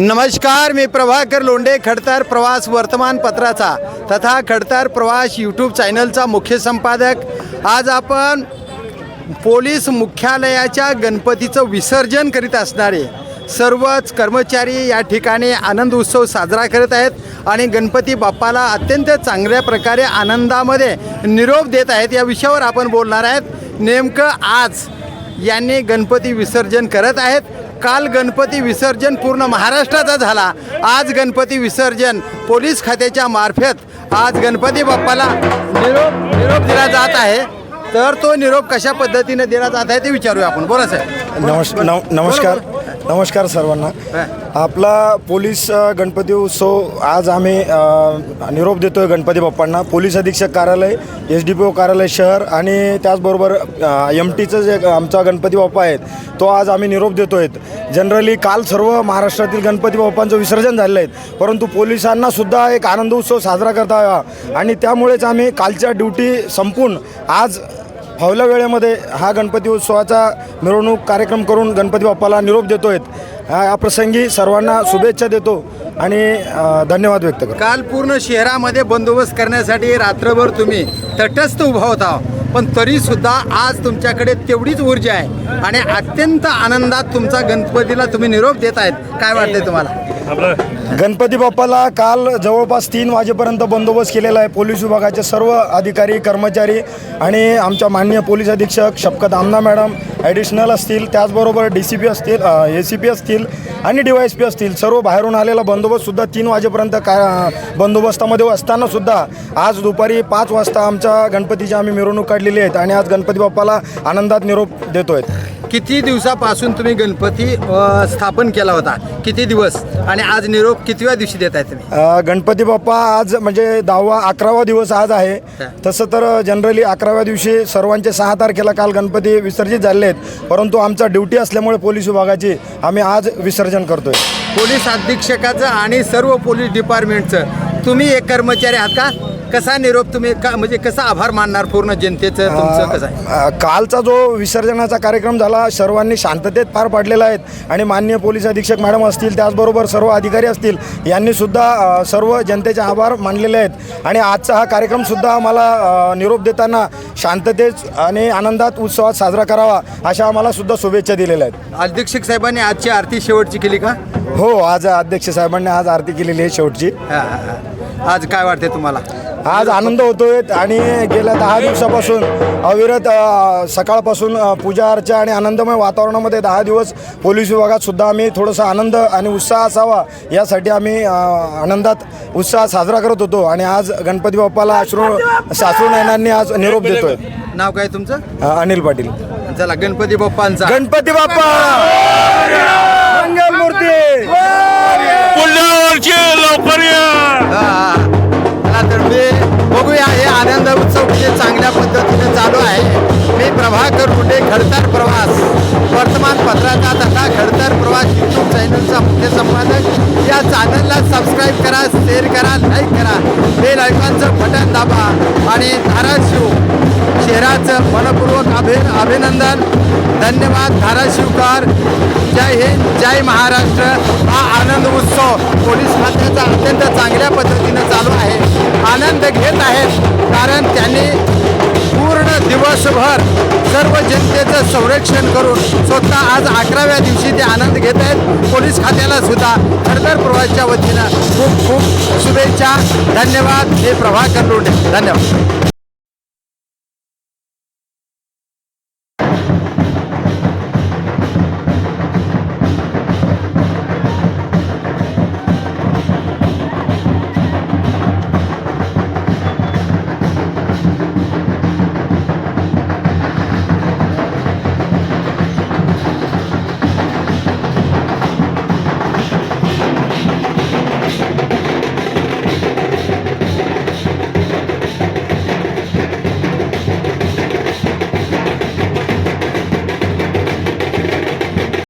नमस्कार मी प्रभाकर लोंडे खडतर प्रवास वर्तमानपत्राचा तथा खडतर प्रवास यूट्यूब चॅनलचा मुख्य संपादक. आज आपण पोलीस मुख्यालयाच्या गणपतीचं विसर्जन करीत असणारे सर्वच कर्मचारी या ठिकाणी आनंद उत्सव साजरा करत आहेत आणि गणपती बाप्पाला अत्यंत चांगल्या प्रकारे आनंदामध्ये निरोप देत आहेत. या विषयावर आपण बोलणार आहेत. नेमकं आज यांनी गणपती विसर्जन करत आहेत. काल गणपती विसर्जन पूर्ण महाराष्ट्राचा झाला. आज गणपती विसर्जन पोलीस खात्याच्या मार्फत आज गणपती बाप्पाला निरोप निरोप दिला जात आहे. तर तो निरोप कशा पद्धतीने दिला जात आहे ते विचारूया आपण. बोला साहेब. नमस् नम नमस्कार. नमस्कार सर्वांना. आपला पोलीस गणपती उत्सव आज आम्ही निरोप देतोय गणपती बाप्पांना. पोलीस अधीक्षक कार्यालय एस डी पी ओ कार्यालय शहर आणि त्याचबरोबर एम टीचं जे आमचा गणपती बाप्पा आहेत तो आज आम्ही निरोप देतोय. जनरली काल सर्व महाराष्ट्रातील गणपती बाप्पांचं विसर्जन झालेलं आहे. परंतु पोलिसांना सुद्धा एक आनंद उत्सव साजरा करता आणि त्यामुळेच आम्ही कालच्या ड्युटी संपून आज फावल्या वेळेमध्ये हा गणपती उत्सवाचा मिरवणूक कार्यक्रम करून गणपती बाप्पाला निरोप देतो आहेत या प्रसंगी सर्वांना शुभेच्छा देतो आणि अ, धन्यवाद व्यक्त करतो. काल पूर्ण शहरामध्ये बंदोबस्त करण्यासाठी रात्रभर तुम्ही तटस्थ उभा होता. पण तरीसुद्धा आज तुमच्याकडे तेवढीच ऊर्जा आहे. आणि अत्यंत आनंदात तुमचा गणपतीला तुम्ही निरोप देत आहेत. काय वाटते तुम्हाला? गणपती बाप्पाला काल जवळपास तीन वाजेपर्यंत बंदोबस्त केलेला आहे. पोलीस विभागाचे सर्व अधिकारी कर्मचारी आणि आमच्या माननीय पोलीस अधीक्षक शपकत आमना मॅडम ॲडिशनल असतील त्याचबरोबर डी सी पी असतील ए सी पी असतील आणि डी वाय एस पी असतील. सर्व बाहेरून आलेला बंदोबस्तसुद्धा तीन वाजेपर्यंत का बंदोबस्तामध्ये असतानासुद्धा आज दुपारी पाच वाजता आमच्या गणपतीची आम्ही मिरवणूक काढलेली आहेत आणि आज गणपती बाप्पाला आनंदात निरोप देतो आहेत किती दिवसापासून तुम्ही गणपती अ, स्थापन केला होता? किती दिवस? आणि आज निरोप कितव्या दिवशी देत आहे तुम्ही? अ, गणपती बाप्पा आज म्हणजे दहावा अकरावा दिवस आज आहे. तसं तर जनरली अकराव्या दिवशी सर्वांचे सहा तारखेला काल गणपती विसर्जित झाले आहेत. परंतु आमचा ड्युटी असल्यामुळे पोलीस विभागाची आम्ही आज विसर्जन करतोय. पोलीस अधीक्षकाचं आणि सर्व पोलीस डिपार्टमेंटचं तुम्ही एक कर्मचारी आहात का? कसा निरोप तुम्ही का म्हणजे कसा आभार मानणार पूर्ण जनतेचं तुमचं कसं आहे? अ, कालचा जो विसर्जनाचा कार्यक्रम झाला सर्वांनी शांततेत पार पाडलेला आहेत आणि माननीय पोलीस अधीक्षक मॅडम असतील त्याचबरोबर सर्व अधिकारी असतील यांनी सुद्धा अ, सर्व जनतेचे आभार मानलेले आहेत. आणि आजचा हा कार्यक्रमसुद्धा आम्हाला अ, निरोप देताना शांततेत आणि आनंदात उत्सवात साजरा करावा अशा आम्हाला सुद्धा शुभेच्छा दिलेल्या आहेत. अधीक्षक साहेबांनी आजची आरती शेवटची केली का? हो आज अध्यक्ष साहेबांनी आज आरती केलेली आहे शेवटची. हा, हा, हा. आज काय वाटते तुम्हाला? आज आनंद होतोय आणि गेल्या दहा दिवसापासून अविरत सकाळपासून पूजा अर्चा आणि आनंदमय वातावरणामध्ये दहा दिवस पोलीस विभागात सुद्धा आम्ही थोडंसं आनंद आणि उत्साह असावा यासाठी आम्ही आनंदात उत्साह साजरा करत होतो आणि आज गणपती बाप्पाला अश्रू सासरू नयनांनी आज निरोप देतोय. नाव काय तुमचं? अनिल पाटील. चला गणपती बाप्पांचा. गणपती बाप्पा! चांगल्या पद्धतीने चालू आहे. मी प्रभाकर कुठे खडतर प्रवास. वर्तमानपत्राचा तथा खडतर प्रवास यूट्यूब चॅनलचा मुख्य संपादक. या चॅनलला सबस्क्राईब करा शेअर करा लाईक करा. बेल आयकॉनचं बटन दाबा आणि धाराशिव शहराचं मनपूर्वक अभि अभिनंदन. धन्यवाद धाराशिवकर. जय हिंद जय महाराष्ट्र. हा आनंद उत्सव पोलीस खात्याचा अत्यंत चांगल्या पद्धतीनं चालू आहे. आनंद घेत आहेत कारण त्यांनी पूर्ण दिवसभर सर्व जनतेचं संरक्षण करून स्वतः आज अकराव्या दिवशी ते आनंद घेत आहेत. पोलीस खात्याला सुद्धा खडतर प्रवासच्या वतीनं खूप खूप शुभेच्छा. धन्यवाद. हे प्रभाकर लोंढे. धन्यवाद.